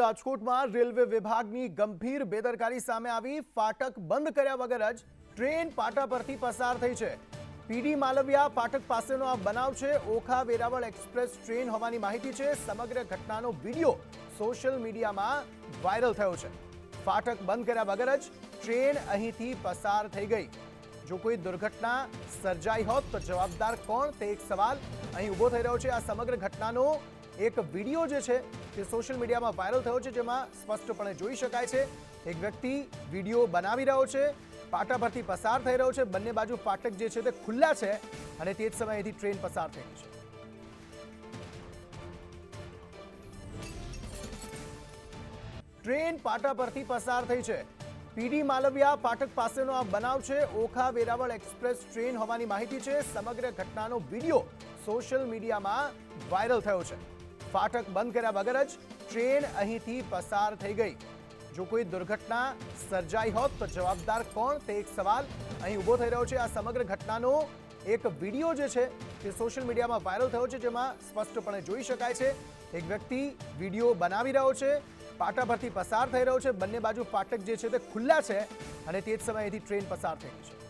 રાજકોટમાં રેલવે વિભાગની ગંભીર બેદરકારી સામે આવી, ફાટક બંધ કર્યા વગર જ ટ્રેન પાટા પરથી પસાર થઈ છે. પીડી માલવિયા ફાટક પાસેનો આ બનાવ છે. ઓખા વેરાવળ એક્સપ્રેસ ટ્રેન હોવાની માહિતી છે. સમગ્ર ઘટનાનો વીડિયો સોશિયલ મીડિયામાં વાયરલ થયો છે. ફાટક બંધ કર્યા વગર જ ટ્રેન અહીંથી પસાર થઈ ગઈ. જો કોઈ દુર્ઘટના સર્જાઈ હોત તો જવાબદાર કોણ? તે એક સવાલ અહીં ઊભો થઈ રહ્યો છે. આ સમગ્ર ઘટનાનો એક વીડિયો જે છે તે સોશિયલ મીડિયામાં વાયરલ થયો છે, જેમાં સ્પષ્ટપણે જોઈ શકાય છે. એક વ્યક્તિ વીડિયો બનાવી રહ્યો છે પાટા પરથી પસાર થઈ રહ્યો છે. બંને બાજુ ફાટક જે છે તે ખુલ્લા છે અને તે જ સમયેથી ટ્રેન પસાર થઈ છે. ટ્રેન પાટા પરથી પસાર થઈ છે. પીડી માલવિયા પાટક પાસેનો આ બનાવ છે. ઓખા વેરાવળ એક્સપ્રેસ ટ્રેન હોવાની માહિતી છે. સમગ્ર ઘટનાનો વીડિયો સોશિયલ મીડિયામાં વાયરલ થયો છે. ફાટક બંધ કર્યા વગર જ ટ્રેન અહીંથી પસાર થઈ ગઈ. જો કોઈ દુર્ઘટના સર્જાઈ હોત તો જવાબદાર કોણ? તે એક સવાલ અહીં ઊભો થઈ રહ્યો છે. આ સમગ્ર ઘટનાનો એક વીડિયો જે છે તે સોશિયલ મીડિયામાં વાયરલ થયો છે, જેમાં સ્પષ્ટપણે જોઈ શકાય છે. એક વ્યક્તિ વીડિયો બનાવી રહ્યો છે, પાટા પરથી પસાર થઈ રહ્યો છે. બંને બાજુ ફાટક જે છે તે ખુલ્લા છે અને તે જ સમયે અહીંથી ટ્રેન પસાર થઈ છે.